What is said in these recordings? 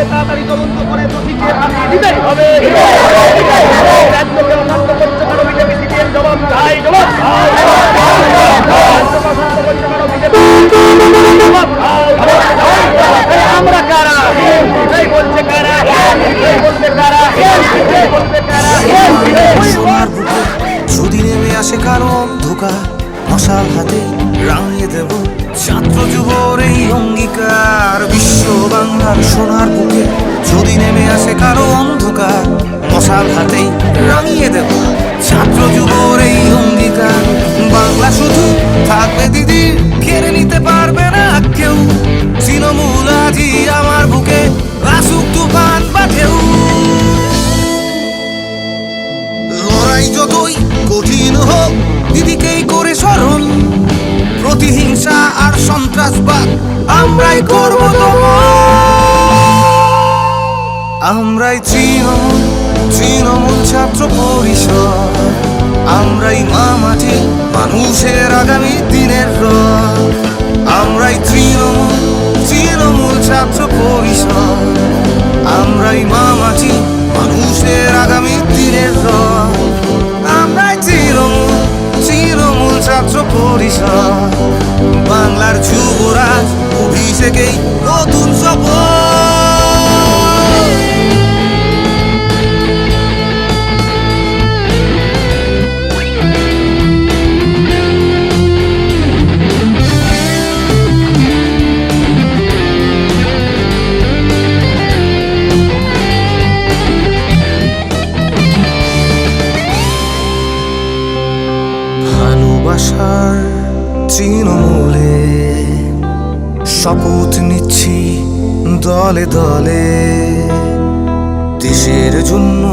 খুনিকে তাড়াতাড়ি তদন্ত করে দোষীকে ফাঁসি দিতেই হবে। রাজ্যকে আমরা কারা? বলছে কারা? বলছে কারা? বলছে কারা? যদি আসে কারও অন্ধকার, মশাল হাতে থাকবে দিদি কেড়ে নিতে পারবে না কেউ। তৃণমূল আজই আমার বুকে আসুক তুফান বা ঢেউ লড়াই যতই কঠিন হোক, দিদিকেই করে স্মরণ। প্রতিহিংসা আর সন্ত্রাসবাদ আমরাই করব আমরাই তৃণমূল তৃণমূল ছাত্র পরিষদ। আমরাই মা মাটি মানুষের অভিষেকেই নতুন শপথ ভালোবাসার তৃণমূলে শপথ নিচ্ছি দলে দলে। দেশের জন্য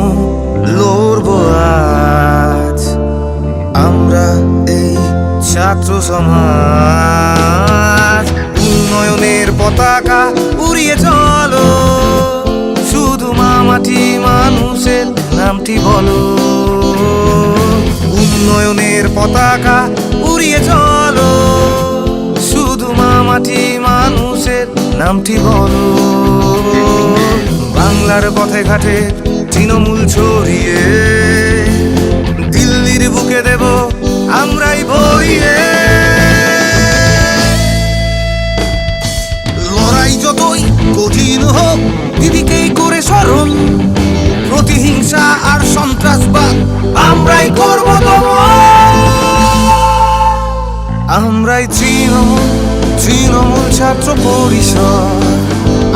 লড়ব আজ। আমরা এই ছাত্র সমাজ। নামটি বলো। বাংলার পথে ঘাটে তৃণমূল ছড়িয়ে। দিল্লির বুকে দেব আমরাই ভরিয়ে। লড়াই যতই কঠিন হোক দিদিকেই করে স্মরণ। প্রতিহিংসা আর সন্ত্রাসবাদ আমরাই করব আমরাই তৃণমূল তৃণমূল ছাত্র পরিষদ।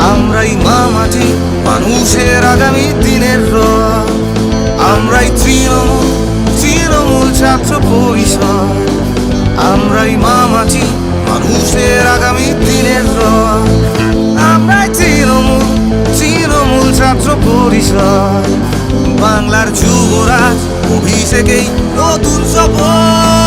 আমরাই মা মাটি মানুষের আগামী দিনের রথ। আমরাই তৃণমূল তৃণমূল ছাত্র পরিষদ। আমরাই মা মাটি মানুষের আগামী দিনের রথ। আমরাই তৃণমূল তৃণমূল ছাত্র পরিষদ। বাংলার যুবরাজ, অভিষেকেই নতুন শপথ।